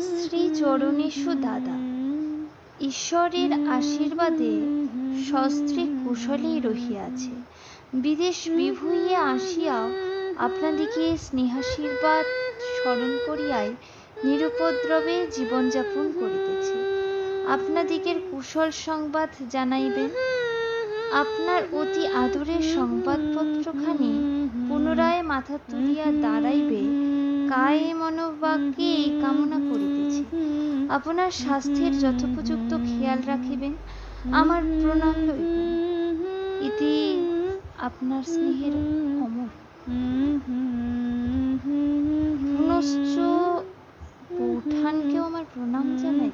শ্রী চরণেশু দাদা ঈশ্বরের আশীর্বাদে সস্ত্রী কুশলেই রহিয়াছে। বিদেশ বিভুইয়া আসিয়া আপনাদিকে স্নেহাশীর্বাদ স্মরণ করিয়াই নিরুপদ্রবে জীবনযাপন করিতেছে। আপনাদিকের কুশল সংবাদ জানাইবেন। আপনার অতি আদরের সংবাদপত্রখানি পুনরায় মাথা তুলিয়া দাঁড়াইবে, কায়ে মনোবাক্যে এই কামনা করিতেছি। আপনার স্বাস্থ্যের যথোপযুক্ত খেয়াল রাখিবেন, আমার প্রণাম ইতি আপনার স্নেহের অমর। পুনশ্চ বৌঠানকেও আমার প্রণাম জানাই